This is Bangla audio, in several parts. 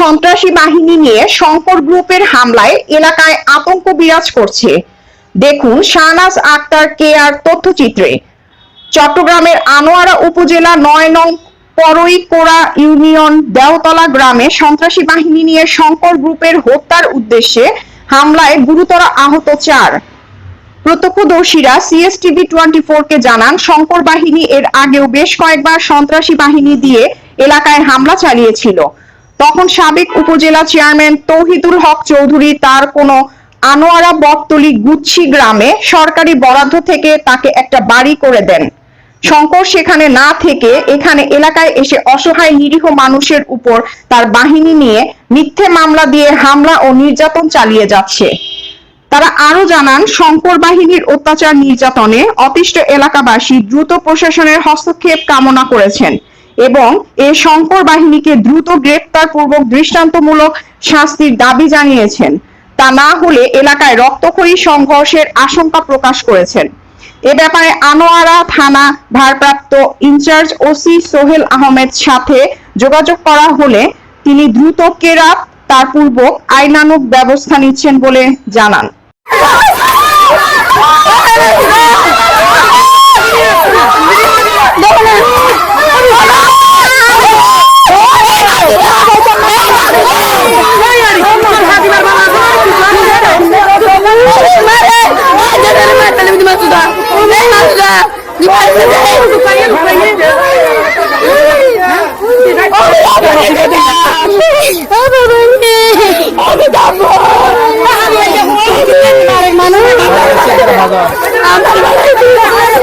সন্ত্রাসী বাহিনী নিয়ে শঙ্কর গ্রুপের হামলায় এলাকায় আতঙ্ক বিরাজ করছে। দেখুন শাহনাজ আক্তার কে আর তথ্যচিত্রে। চট্টগ্রামের আনোয়ারা উপজেলা নয় নং পরইকোড়া ইউনিয়ন দেওতলা গ্রামে সন্ত্রাসী বাহিনী নিয়ে শঙ্কর গ্রুপের হত্যার উদ্দেশ্যে হামলায় গুরুতর আহত চার। প্রত্যক্ষদর্শীরা সিএসটিভি টোয়েন্টি কে জানান, শঙ্কর বাহিনী এর আগেও বেশ কয়েকবার সন্ত্রাসী বাহিনী দিয়ে এলাকায় হামলা চালিয়েছিল। তখন সাবেক উপজেলা চেয়ারম্যান তৌহিদুল হক চৌধুরী তার কোনো আনোয়ারা বটতলি গুচ্ছি গ্রামে সরকারি বরাদ্দ থেকে তাকে একটা বাড়ি করে দেন। শঙ্কর সেখানে না থেকে এখানে এলাকায় এসে অসহায় নিরীহ মানুষের উপর তার বাহিনী নিয়ে মিথ্যে মামলা দিয়ে হামলা ও নির্যাতন চালিয়ে যাচ্ছে। তারা আরও জানান, শঙ্কর বাহিনীর অত্যাচার নির্যাতনে অতিষ্ঠ এলাকাবাসী দ্রুত প্রশাসনের হস্তক্ষেপ কামনা করেছেন। এবং এ শঙ্কর বাহিনীকে দ্রুত গ্রেপ্তার পূর্বক দৃষ্টান্তমূলক শাস্তির দাবি জানিয়েছেন। তা না হলে এলাকায় রক্তক্ষয়ী সংঘর্ষের আশঙ্কা প্রকাশ করেছেন। এ ব্যাপারে আনোয়ারা থানা ভারপ্রাপ্ত ইনচার্জ ওসি সোহেল আহমেদ সাথে যোগাযোগ করা হলে তিনি দ্রুত কেরাত, তার পূর্বক আইনানুগ ব্যবস্থা নিচ্ছেন বলে জানান। তুই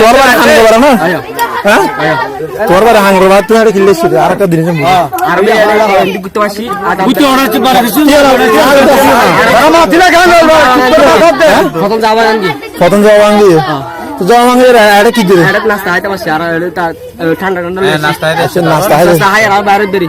তোর বারে হাঙ্গ বারে না? হ্যাঁ? বারে তুই একটা খেললে শুধু আর একটা দিন প্রথম আনবি প্রথম যাওয়া ভাঙ্গি তো যাওয়া এটা কি করে নাস্তা খাইতে পারছি। আর ঠান্ডা ঠান্ডা নাস্তা নাস্তা নাস্তা খাই বাইরে বেরি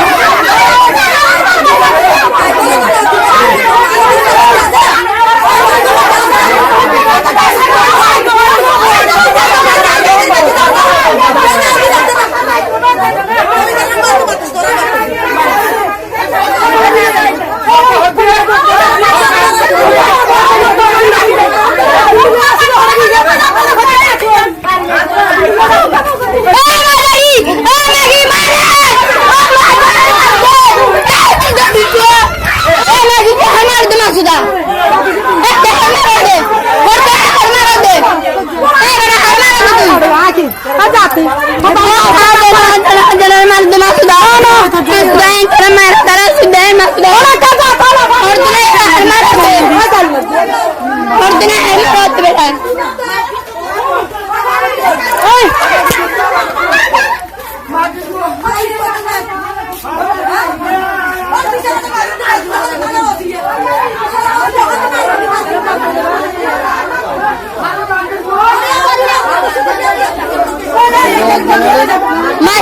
ordine